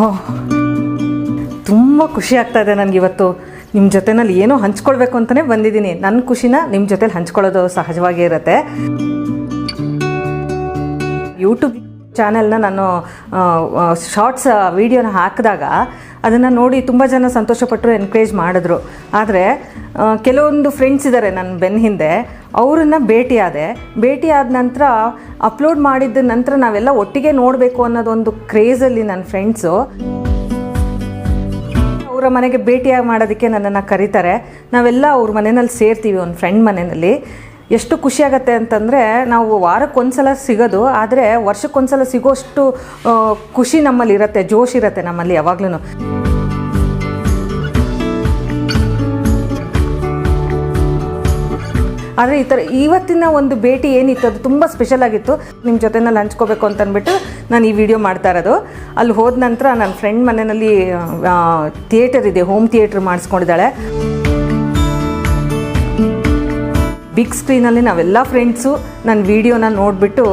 ಓ ತುಂಬ ಖುಷಿ ಆಗ್ತಾ ಇದೆ ನನಗೆ ಇವತ್ತು. ನಿಮ್ಮ ಜೊತೆನಲ್ಲಿ ಏನೋ ಹಂಚ್ಕೊಳ್ಬೇಕು ಅಂತಲೇ ಬಂದಿದ್ದೀನಿ. ನನ್ನ ಖುಷಿನ ನಿಮ್ಮ ಜೊತೆಲಿ ಹಂಚ್ಕೊಳ್ಳೋದು ಸಹಜವಾಗೇ ಇರುತ್ತೆ. ಯೂಟ್ಯೂಬ್ ಚಾನೆಲ್ನ ನಾನು ಶಾರ್ಟ್ಸ್ ವೀಡಿಯೋನ ಹಾಕಿದಾಗ ಅದನ್ನು ನೋಡಿ ತುಂಬ ಜನ ಸಂತೋಷಪಟ್ಟರು ಎನ್ಕರೇಜ್ ಮಾಡಿದ್ರು. ಆದರೆ ಕೆಲವೊಂದು ಫ್ರೆಂಡ್ಸ್ ಇದ್ದಾರೆ ನನ್ನ ಬೆನ್ನ ಹಿಂದೆ ಅವರನ್ನು ಭೇಟಿಯಾದೆ. ಭೇಟಿಯಾದ ನಂತರ ಅಪ್ಲೋಡ್ ಮಾಡಿದ ನಂತರ ನಾವೆಲ್ಲ ಒಟ್ಟಿಗೆ ನೋಡಬೇಕು ಅನ್ನೋದೊಂದು ಕ್ರೇಜಲ್ಲಿ ನನ್ನ ಫ್ರೆಂಡ್ಸು ಅವರ ಮನೆಗೆ ಭೇಟಿಯಾಗಿ ಮಾಡೋದಕ್ಕೆ ನನ್ನನ್ನು ಕರೀತಾರೆ. ನಾವೆಲ್ಲ ಅವ್ರ ಮನೆಯಲ್ಲಿ ಸೇರ್ತೀವಿ, ಒಂದು ಫ್ರೆಂಡ್ ಮನೆಯಲ್ಲಿ ಎಷ್ಟು ಖುಷಿಯಾಗತ್ತೆ ಅಂತಂದರೆ, ನಾವು ವಾರಕ್ಕೊಂದ್ಸಲ ಸಿಗೋದು, ಆದರೆ ವರ್ಷಕ್ಕೊಂದ್ಸಲ ಸಿಗೋಷ್ಟು ಖುಷಿ ನಮ್ಮಲ್ಲಿ ಇರುತ್ತೆ, ಜೋಶ್ ಇರುತ್ತೆ ನಮ್ಮಲ್ಲಿ ಯಾವಾಗ್ಲೂ ಆದರೆ ಈ ಥರ ಇವತ್ತಿನ ಒಂದು ಭೇಟಿ ಏನಿತ್ತು, ಅದು ತುಂಬ ಸ್ಪೆಷಲ್ ಆಗಿತ್ತು. ನಿಮ್ಮ ಜೊತೆನ ಹಂಚ್ಕೋಬೇಕು ಅಂತ ಅಂದ್ಬಿಟ್ಟು ನಾನು ಈ ವಿಡಿಯೋ ಮಾಡ್ತಾ ಇರೋದು. ಅಲ್ಲಿ ಹೋದ ನಂತರ ನನ್ನ ಫ್ರೆಂಡ್ ಮನೆಯಲ್ಲಿ ಥಿಯೇಟರ್ ಇದೆ ಹೋಮ್ ಥಿಯೇಟ್ರ್ ಮಾಡಿಸ್ಕೊಂಡಿದ್ದಾಳೆ. ಬಿಗ್ ಸ್ಕ್ರೀನಲ್ಲಿ ನಾವೆಲ್ಲ ಫ್ರೆಂಡ್ಸು ನನ್ನ ವೀಡಿಯೋನ ನೋಡಿಬಿಟ್ಟು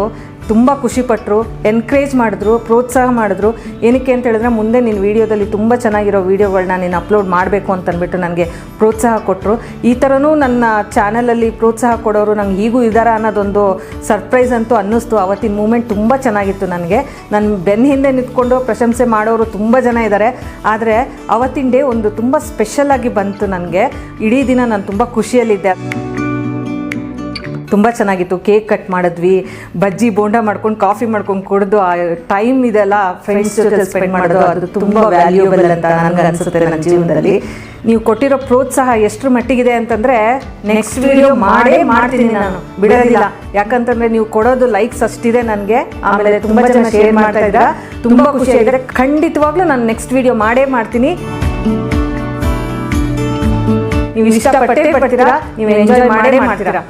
ತುಂಬ ಖುಷಿಪಟ್ಟರು ಎನ್ಕರೇಜ್ ಮಾಡಿದ್ರು, ಪ್ರೋತ್ಸಾಹ ಮಾಡಿದ್ರು. ಏನಕ್ಕೆ ಅಂತ ಹೇಳಿದ್ರೆ, ಮುಂದೆ ನಿನ್ನ ವೀಡಿಯೋದಲ್ಲಿ ತುಂಬ ಚೆನ್ನಾಗಿರೋ ವೀಡಿಯೋಗಳನ್ನ ನೀನು ಅಪ್ಲೋಡ್ ಮಾಡಬೇಕು ಅಂತಂದ್ಬಿಟ್ಟು ನನಗೆ ಪ್ರೋತ್ಸಾಹ ಕೊಟ್ಟರು ಈ ಥರನೂ ನನ್ನ ಚಾನಲಲ್ಲಿ ಪ್ರೋತ್ಸಾಹ ಕೊಡೋರು ನಂಗೆ ಈಗೂ ಇದ್ದಾರಾ ಅನ್ನೋದೊಂದು ಸರ್ಪ್ರೈಸ್ ಅಂತೂ ಅನ್ನಿಸ್ತು. ಅವತ್ತಿನ ಮೂಮೆಂಟ್ ತುಂಬ ಚೆನ್ನಾಗಿತ್ತು ನನಗೆ. ನನ್ನ ಬೆನ್ನ ಹಿಂದೆ ನಿಂತ್ಕೊಂಡು ಪ್ರಶಂಸೆ ಮಾಡೋರು ತುಂಬ ಜನ ಇದ್ದಾರೆ ಆದರೆ ಅವತ್ತಿನ ಡೇ ಒಂದು ತುಂಬ ಸ್ಪೆಷಲ್ ಆಗಿ ಬಂತು ನನಗೆ. ಇಡೀ ದಿನ ನಾನು ತುಂಬ ಖುಷಿಯಲ್ಲಿದ್ದೆ. ತುಂಬ ಚೆನ್ನಾಗಿತ್ತು. ಕೇಕ್ ಕಟ್ ಮಾಡಿದ್ವಿ. ಬಜ್ಜಿ ಬೋಂಡ ಮಾಡ್ಕೊಂಡು ಕಾಫಿ ಮಾಡ್ಕೊಂಡು ಕುಡಿದು ಆ ಟೈಮ್ ಇದೆಲ್ಲ ಫ್ರೆಂಡ್ಸ್ ಜೊತೆ ಸ್ಪೆಂಡ್ ಮಾಡೋದು ಅದು ತುಂಬ ವ್ಯಾಲ್ಯೂಬಲ್ ಅಂತ ನನಗೆ ಅನಿಸುತ್ತೆ ನನ್ನ ಜೀವನದಲ್ಲಿ. ನೀವು ಕೊಟ್ಟಿರೋ ಪ್ರೋತ್ಸಾಹ ಎಷ್ಟರ ಮಟ್ಟಿಗಿದೆ ಅಂತಂದ್ರೆ ನೆಕ್ಸ್ಟ್ ವಿಡಿಯೋ ಮಾಡೇ ಮಾಡ್ತೀನಿ ನಾನು. ಬಿಡೋದಿಲ್ಲ. ಯಾಕಂತಂದ್ರೆ ನೀವು ಕೊಡೋದು ಲೈಕ್ಸ್ ಅಷ್ಟಿದೆ ನನಗೆ. ಆಮೇಲೆ ತುಂಬ ಜನ ಶೇರ್ ಮಾಡ್ತಾ ಇದ್ದೀರಾ. ತುಂಬ ಖುಷಿಯಾಗಿದೆ ಖಂಡಿತವಾಗ್ಲೂ ನಾನು ನೆಕ್ಸ್ಟ್ ವಿಡಿಯೋ ಮಾಡೇ ಮಾಡ್ತೀನಿ. ನೀವು ಇಷ್ಟಪಟ್ಟೇ ಪಡ್ತೀರಾ? ನೀವು ಎಂಜಾಯ್ ಮಾಡೇ ಮಾಡ್ತೀರಾ?